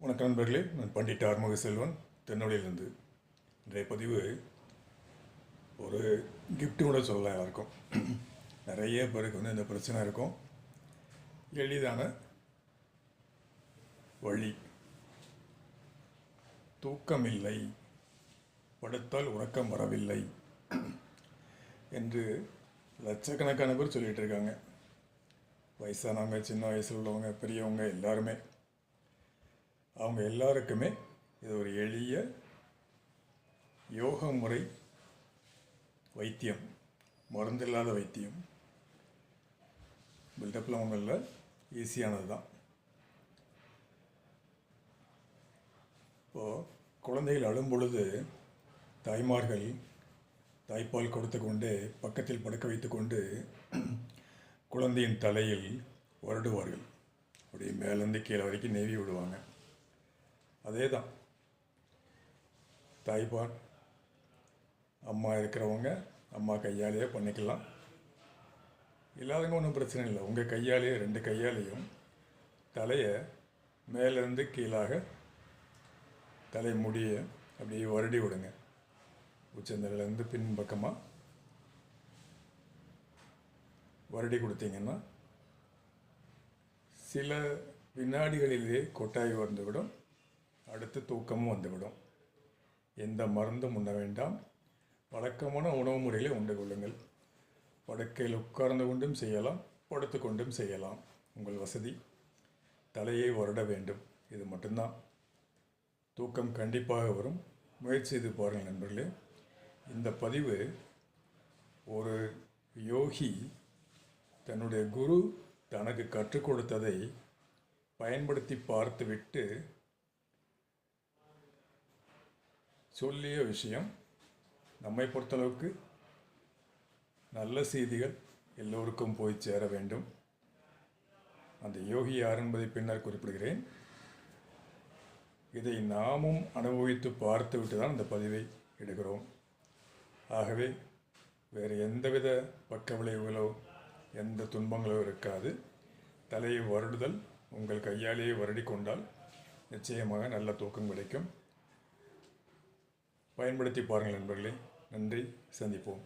வணக்கம் நண்பர்களே நான் பண்டிட் ஆர்முக செல்வன் தென்னொழியிலிருந்து இன்றைய பதிவு ஒரு கிஃப்ட்டு கூட சொல்லலாம் எல்லாருக்கும். நிறைய பேருக்கு வந்து இந்த பிரச்சனை இருக்கும். எளிதான வழி. தூக்கமில்லை. படுத்தால் உறக்கம் வரவில்லை என்று லட்சக்கணக்கான பேர் சொல்லிகிட்டு இருக்காங்க. வயசானவங்க சின்ன வயசில் உள்ளவங்க பெரியவங்க எல்லாருமே. அவங்க எல்லாருக்குமே இது ஒரு எளிய யோக முறை வைத்தியம் மருந்தில்லாத வைத்தியம். பில்டப்பில் அவங்களில் ஈஸியானது தான். இப்போது குழந்தைகள் அழும் பொழுது தாய்மார்கள் தாய்ப்பால் கொடுத்து கொண்டு பக்கத்தில் படுக்க வைத்துக்கொண்டு குழந்தையின் தலையில் வருடுவார்கள். அப்படியே மேலேருந்து கீழே வரைக்கும் நேவி விடுவாங்க. அதே தான் தாய்ப்பால் அம்மா இருக்கிறவங்க அம்மா கையாலேயே பண்ணிக்கலாம். இல்லாதவங்க ஒன்றும் பிரச்சனை இல்லை. உங்கள் கையாலேயே ரெண்டு கையாலேயும் தலையை மேலேருந்து கீழாக தலை முடிய அப்படியே வருடி விடுங்க. உச்சந்தலேருந்து பின்பக்கமாக வருடி கொடுத்தீங்கன்னா சில வினாடிகளிலே கொட்டாய் வந்துவிடும். அடுத்து தூக்கமும் வந்துவிடும். எந்த மருந்தும் உண்ண வேண்டாம். வழக்கமான உணவு முறைகளை உண்டு கொள்ளுங்கள். படுக்கையில் உட்கார்ந்து கொண்டும் செய்யலாம் படுத்து கொண்டும் செய்யலாம். உங்கள் வசதி. தலையை வருட வேண்டும். இது மட்டும்தான். தூக்கம் கண்டிப்பாக வரும். முயற்சி செய்து பாருங்கள் நண்பர்களே. இந்த பதிவு ஒரு யோகி தன்னுடைய குரு தனக்கு கற்றுக் கொடுத்ததை பயன்படுத்தி பார்த்துவிட்டு சொல்லிய விஷயம் நம்மை பொறுத்தளவுக்கு நல்ல செய்திகள் எல்லோருக்கும் போய் சேர வேண்டும். அந்த யோகி யார் என்பதை பின்னர் குறிப்பிடுகிறேன். இதை நாமும் அனுபவித்து பார்த்துவிட்டு தான் இந்த பதிவை எடுக்கிறோம். ஆகவே வேறு எந்தவித பக்க விளைவுகளோ எந்த துன்பங்களோ இருக்காது. தலையை வருடுதல் உங்கள் கையாலேயே வருடி கொண்டால் நிச்சயமாக நல்ல தூக்கம் கிடைக்கும். பயன்படுத்தி பாருங்கள் நண்பர்களே. நன்றி. சந்திப்போம்.